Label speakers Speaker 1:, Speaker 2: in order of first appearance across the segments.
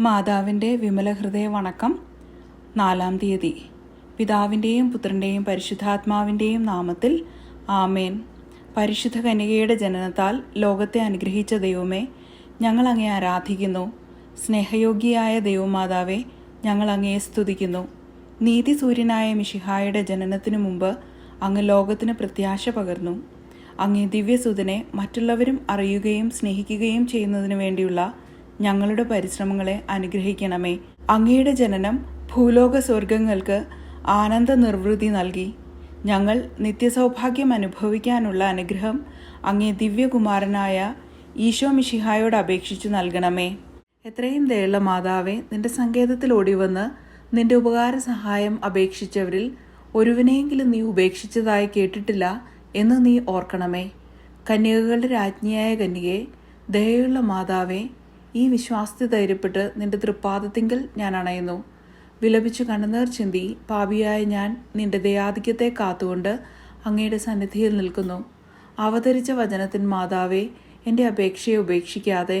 Speaker 1: മാതാവിന്റെ വിമലഹൃദയ വണക്കം. നാലാം തീയതി. പിതാവിന്റെയും പുത്രന്റെയും പരിശുദ്ധാത്മാവിന്റെയും നാമത്തിൽ ആമേൻ. പരിശുദ്ധ കനികയുടെ ജനനത്താൽ ലോകത്തെ അനുഗ്രഹിച്ച ദൈവമേ ഞങ്ങൾ അങ്ങേ ആരാധിക്കുന്നു. സ്നേഹയോഗ്യയായ ദൈവമാതാവെ ഞങ്ങൾ അങ്ങയെ സ്തുതിക്കുന്നു. നീതി സൂര്യനായ മിഷിഹായുടെ ജനനത്തിനു മുമ്പ് അങ്ങ് ലോകത്തിന് പ്രത്യാശ പകർന്നു. അങ്ങേ ദിവ്യസുതനെ മറ്റുള്ളവരും അറിയുകയും സ്നേഹിക്കുകയും ചെയ്യുന്നതിനു വേണ്ടിയുള്ള ഞങ്ങളുടെ പരിശ്രമങ്ങളെ അനുഗ്രഹിക്കണമേ. അങ്ങയുടെ ജനനം ഭൂലോക സ്വർഗങ്ങൾക്ക് ആനന്ദ നിർവൃതി നൽകി. ഞങ്ങൾ നിത്യസൗഭാഗ്യം അനുഭവിക്കാനുള്ള അനുഗ്രഹം അങ്ങേ ദിവ്യകുമാരനായ ഈശോ മിഷിഹായോട് അപേക്ഷിച്ചു നൽകണമേ. എത്രയും ദയുള്ള മാതാവേ നിന്റെ സങ്കേതത്തിൽ ഓടിവന്ന് നിന്റെ ഉപകാര സഹായം അപേക്ഷിച്ചവരിൽ ഒരുവനെയെങ്കിലും നീ ഉപേക്ഷിച്ചതായി കേട്ടിട്ടില്ല എന്ന് നീ ഓർക്കണമേ. കന്യകകളുടെ രാജ്ഞിയായ കന്യകെ ദയയുള്ള മാതാവേ ഈ വിശ്വാസത്തെ ധൈര്യപ്പെട്ട് നിന്റെ തൃപ്പാദത്തിങ്കിൽ ഞാൻ അണയുന്നു. വിലപിച്ചു കണ്ണുനീർ ചിന്തി പാപിയായ ഞാൻ നിന്റെ ദയാധിക്യത്തെ കാത്തുകൊണ്ട് അങ്ങയുടെ സന്നിധിയിൽ നിൽക്കുന്നു. അവതരിച്ച വചനത്തിൻ മാതാവേ എന്റെ അപേക്ഷയെ ഉപേക്ഷിക്കാതെ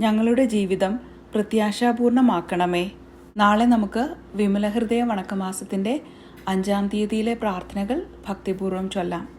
Speaker 1: ഞങ്ങളുടെ ജീവിതം പ്രത്യാശാപൂർണമാക്കണമേ. നാളെ നമുക്ക് വിമലഹൃദയ വണക്കമാസത്തിന്റെ അഞ്ചാം തീയതിയിലെ പ്രാർത്ഥനകൾ ഭക്തിപൂർവം ചൊല്ലാം.